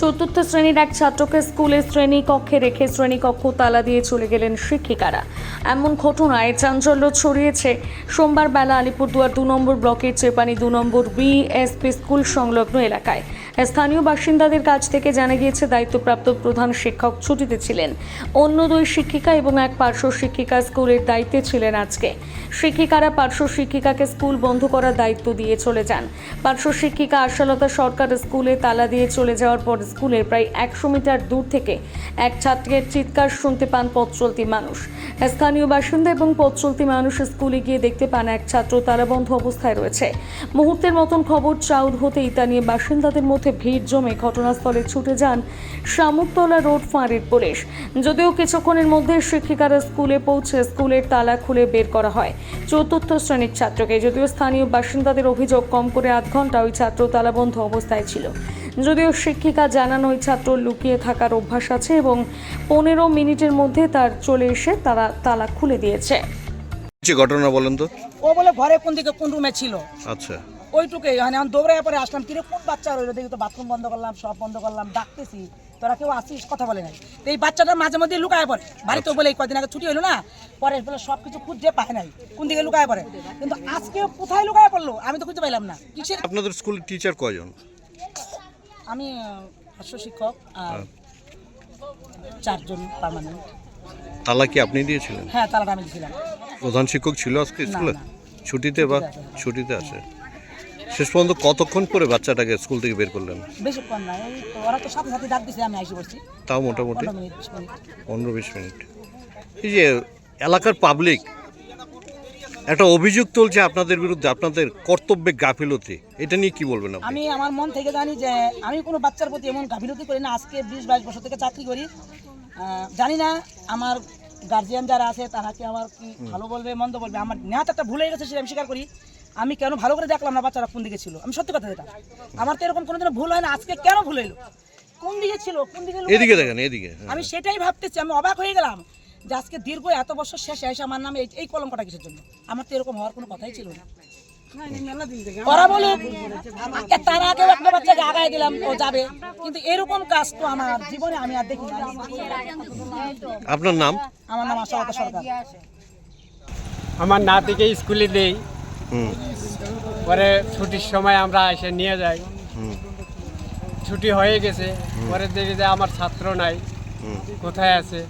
চতুর্থ শ্রেণির এক ছাত্রকে স্কুলের শ্রেণি কক্ষে রেখে শ্রেণীকক্ষ তালা দিয়ে চলে গেলেন শিক্ষিকারা। এমন ঘটনায় চাঞ্চল্য ছড়িয়েছে। সোমবার বেলা আলিপুরদুয়ার দু নম্বর ব্লকের চেপানি দু নম্বর বিএসপি স্কুল সংলগ্ন এলাকায়। স্থানীয় বাসিন্দাদের কাছ থেকে জানা গিয়েছে, দায়িত্বপ্রাপ্ত প্রধান শিক্ষক ছুটিতে ছিলেন। অন্য দুই শিক্ষিকা এবং এক পার্শ্ব শিক্ষিকা স্কুলের দায়িত্বে ছিলেন আজকে। শিক্ষিকারা পার্শ্ব শিক্ষিকাকে স্কুল বন্ধ করার দায়িত্ব দিয়ে চলে যান। পার্শ্ব শিক্ষিকা আশালতা সরকার স্কুলে তালা দিয়ে চলে যাওয়ার পর স্কুলের প্রায় একশো মিটার দূর থেকে এক ছাত্রের চিৎকার শুনতে পান পথ চলতি মানুষ। স্থানীয় বাসিন্দা এবং পথ চলতি মানুষ স্কুলে গিয়ে দেখতে পান এক ছাত্র তালাবন্ধ অবস্থায় রয়েছে। মুহূর্তের মতন খবর চাউর হতেই তা নিয়ে বাসিন্দাদের মধ্যে ভিড় জমে ঘটনাস্থলে ছুটে যান শামুকতলা রোড ফাঁড়ির পুলিশ। যদিও কিছুক্ষণের মধ্যে শিক্ষিকারা স্কুলে পৌঁছে স্কুলের তালা খুলে বের করা হয়। চতুর্থ শ্রেণির ছাত্রকে যদিও স্থানীয় বাসিন্দাদের অভিযোগ কম করে আধ ঘণ্টা ওই ছাত্র তালাবন্ধ অবস্থায় ছিল। যদিও শিক্ষিকা জানান ওই ছাত্র লুকিয়ে থাকার অভ্যাস আছে এবং পনেরো মিনিটের মধ্যে তার চলে এসে তারা তালা খুলে দিয়েছে। ঘটনা বলেন তো? ও বলে ঘরে কোন দিকে কোন রুমে ছিল। আচ্ছা। ওইটুকুই। মানে আমি দৌড়ায় পরে আসলাম কিরে কোন বাচ্চা রইল? দেখি তো বাথরুম বন্ধ করলাম সব বন্ধ করলাম ডাকতেছি। তোরা কেউ আসিস? কথা বলে নাই। তো এই বাচ্চাটা মাঝে মধ্যে লুকায় পড়ে। বাড়িতে বলে এই কদিন আগে ছুটি হলো না পরে বলে সব কিছু খুঁজে পায় নাই। কোন দিকে লুকায় পড়ে? কিন্তু আজকে কোথায় লুকায় পড়ল? আমি তো খুঁজে পাইলাম না। কিসের? আপনাদের স্কুলের টিচার কয়জন? আমি হাস্য শিক্ষক আর চারজন পার্মানেন্ট তালা কি আপনি দিয়েছিলেন? হ্যাঁ তালাটা আমি দিয়েছিলাম। প্রধান শিক্ষক ছিল আজকে স্কুলে? ছুটিতে বা ছুটিতে আসে শেষ পর্যন্ত কতক্ষণ পরে বাচ্চাটাকে স্কুল থেকে বের করলেন? বেশিক্ষণ না এই তো ওরা তো সাথে সাথে ডাক দিছে আমি বসছি। তাও মোটামুটি? পনেরো মিনিট বিশ মিনিট। পনেরো বিশ মিনিট। এই যে এলাকার পাবলিক একটা অভিযোগ তুলছে আপনাদের বিরুদ্ধে আপনাদের কর্তব্যে গাফিলতি। এটা নিয়ে কি বলবেন আপনি? আমি আমার মন থেকে জানি যে আমি কোনো বাচ্চার প্রতি এমন গাফিলতি করি না আজকে বিশ বাইশ বছর থেকে চাকরি করি। আহ, জানি না আমার গার্জিয়ান যারা আছে তারা কি আমার কি ভালো বলবে মন্দ বলবে? আমার নেহাত একটা ভুল হয়ে গেছে সেটা আমি স্বীকার করি। আমি কেন ভালো করে দেখলাম না বাচ্চারা কোন দিকে ছিল? আমি সত্যি কথা যেটা। আমার তো এরকম কোনোদিনও ভুল হয় না আজকে কেন ভুল হইল? কোন দিকে ছিল কোন দিকে এদিকে দেখেন এদিকে হ্যাঁ। আমি সেটাই ভাবতেছি আমি অবাক হয়ে গেলাম যে আজকে দীর্ঘ এত বছর শেষে এসে আমার নামে এই- কলঙ্কটা কিসের জন্য? আমার তো এরকম হওয়ার কোনো কথাই ছিল না। ওরা বলুক তার আগে একটা বাচ্চাকে আগায় দিলাম ও যাবে। কিন্তু এরকম কাজ তো আমার জীবনে আমি আর দেখি আপনার নাম? আমার নাম আশালতা সরকার। আমার নাতিকে স্কুলে দেই। পরে ছুটির সময় আমরা এসে নিয়ে যাই। ছুটি হয়ে গেছে। পরে দেখি যে আমার ছাত্র নাই কোথায় আছে?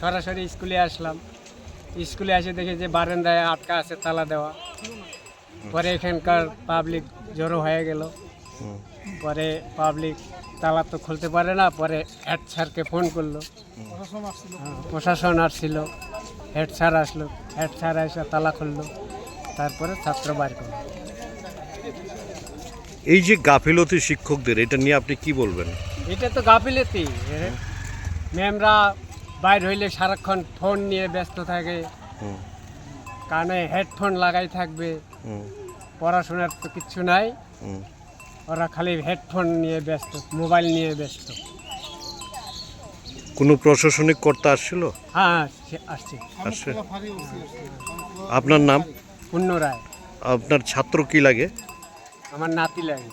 সরাসরি স্কুলে আসলাম। স্কুলে এসে দেখি যে বারান্দায় আটকা আছে তালা দেওয়া। পরে এখানকার পাবলিক জড়ো হয়ে গেল। পরে পাবলিক তালা তো খুলতে পারে না পরে হেড স্যারকে ফোন করল। প্রশাসন আসছিল হেড স্যার আসলো। হেড স্যার এসে তালা খুললো। তারপরে ছাত্র বার করল এই যে গাফিলতি শিক্ষকদের এটা নিয়ে আপনি কি বলবেন? এটা তো গাফিলতি। ম্যামরা বাইর হইলে সারাক্ষণ ফোন নিয়ে ব্যস্ত থাকে। কানে হেডফোন লাগাই থাকবে। পড়াশোনার তো কিচ্ছু নাই। ওরা খালি হেডফোন নিয়ে ব্যস্ত মোবাইল নিয়ে ব্যস্ত। কোনো প্রশাসনিক কর্তা আসছিল? হ্যাঁ আসছে। আসছে। আপনার নাম? পূর্ণ রায়। আপনার ছাত্র কি লাগে? আমার নাতি লাগে।